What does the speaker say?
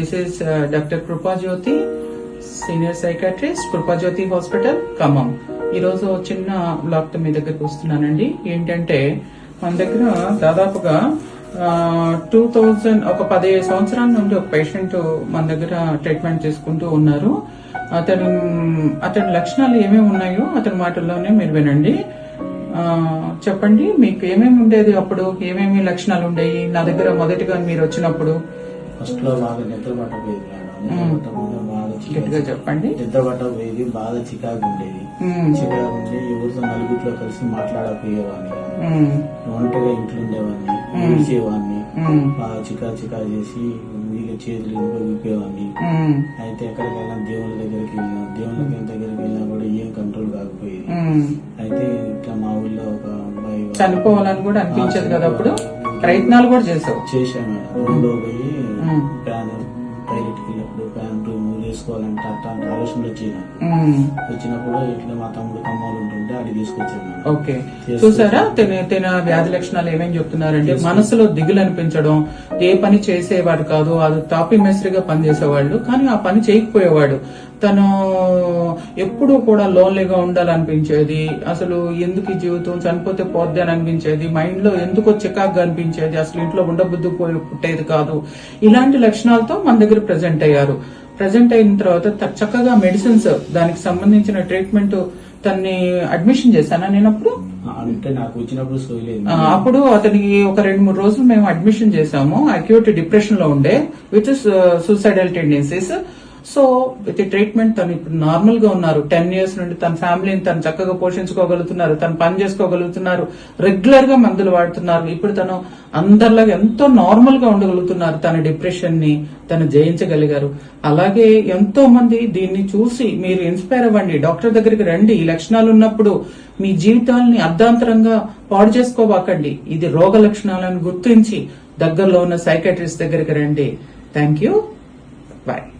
This is doctor Krupajyothi senior psychiatrist Krupajyothi hospital Khammam. ఈరోజు చిన్న బ్లాక్తో మీ దగ్గరకు వస్తున్నానండి. ఏంటంటే మన దగ్గర దాదాపుగా టూ థౌజండ్ ఒక పదిహేను సంవత్సరాల నుండి ఒక పేషెంట్ మన దగ్గర ట్రీట్మెంట్ చేసుకుంటూ ఉన్నారు. అతను అతని లక్షణాలు ఏమేమి ఉన్నాయో అతని మాటల్లోనే మీరు వినండి. చెప్పండి మీకు ఏమేమి ఉండేది అప్పుడు? ఏమేమి లక్షణాలు ఉండేవి? నా దగ్గర మొదటిగా మీరు వచ్చినప్పుడు ఫస్ట్లో బాగా నిద్ర పట్టపోయేది మేడం బాగా చెప్పండి. నిద్ర పట్టపోయేది బాగా చికాకు ఉండేది. చికాకు ఉండి ఎవరితో నలుగురిలో కలిసి మాట్లాడకపోయేవాడిని ఒంటరిగా ఇంట్లో ఉండేవాడిని ఏడ్చేవాడిని. బాగా చికా చికా చేసి వీళ్ళ చేతులు ఊపేవాడిని అయితే ఎక్కడికైనా దేవుళ్ళ దగ్గరికి వెళ్ళినా దేవుళ్ళ దగ్గరికి వెళ్ళినా కూడా ఏం కంట్రోల్ కాకపోయేది. అయితే ఇట్లా మా ఊళ్ళో ఒక అబ్బాయి చనిపోవాలని కూడా అనిపించదు కదా అప్పుడు? ప్రయత్నాలు కూడా చేసావు. చేశాను. ఊళ్ళో పోయి. ప్యాన్ పైలట్కి వెళ్ళినప్పుడు ప్యాన్ రిమూవ్ చేసుకోవాలంటే అట్లాంటి ఆలోచనలు వచ్చినప్పుడు ఇట్లా మా తమ్ముడు కమ్మాలు ఉంటుంటే అడిగి తీసుకొచ్చాను. ఓకే. చూసారా? తిన తిన వ్యాధి లక్షణాలు ఏమేమి చెప్తున్నారంటే మనసులో దిగులు అనిపించడం ఏ పని చేసేవాడు కాదు అది తాపి మేస్త్రిగా పనిచేసేవాళ్ళు కానీ ఆ పని చేయకపోయేవాడు. తను ఎప్పుడూ కూడా లోన్లీగా ఉండాలనిపించేది అసలు ఎందుకు ఈ జీవితం చనిపోతే పోద్ది అని అనిపించేది మైండ్లో ఎందుకో చికాగ్గా అనిపించేది అసలు ఇంట్లో ఉండబుద్ధి పోయి పుట్టేది కాదు. ఇలాంటి లక్షణాలతో మన దగ్గర ప్రజెంట్ అయ్యారు. ప్రజెంట్ అయిన తర్వాత చక్కగా మెడిసిన్స్ దానికి సంబంధించిన ట్రీట్మెంట్ తన్ని అడ్మిషన్ చేశానా నేను అప్పుడు అంటే నాకు వచ్చినప్పుడు అప్పుడు అతనికి ఒక రెండు మూడు రోజులు మేము అడ్మిషన్ చేశాము. అక్యూట్ డిప్రెషన్లో ఉండే with suicidal tendencies so with treatment తను ఇప్పుడు నార్మల్గా ఉన్నారు. టెన్ ఇయర్స్ నుండి తన ఫ్యామిలీని తను చక్కగా పోషించుకోగలుగుతున్నారు తను పని చేసుకోగలుగుతున్నారు రెగ్యులర్గా మందులు వాడుతున్నారు. ఇప్పుడు తను అందరిలాగా ఎంతో నార్మల్గా ఉండగలుగుతున్నారు తన డిప్రెషన్ని తను జయించగలిగారు. అలాగే ఎంతో మంది దీన్ని చూసి మీరు ఇన్స్పైర్ అవ్వండి. డాక్టర్ దగ్గరికి రండి. ఈ లక్షణాలు ఉన్నప్పుడు మీ జీవితాలని అర్ధాంతరంగా పాడు చేసుకోబాకండి ఇది రోగ లక్షణాలను గుర్తించి దగ్గరలో ఉన్న సైకాట్రిస్ట్ దగ్గరికి రండి. Thank you. బాయ్.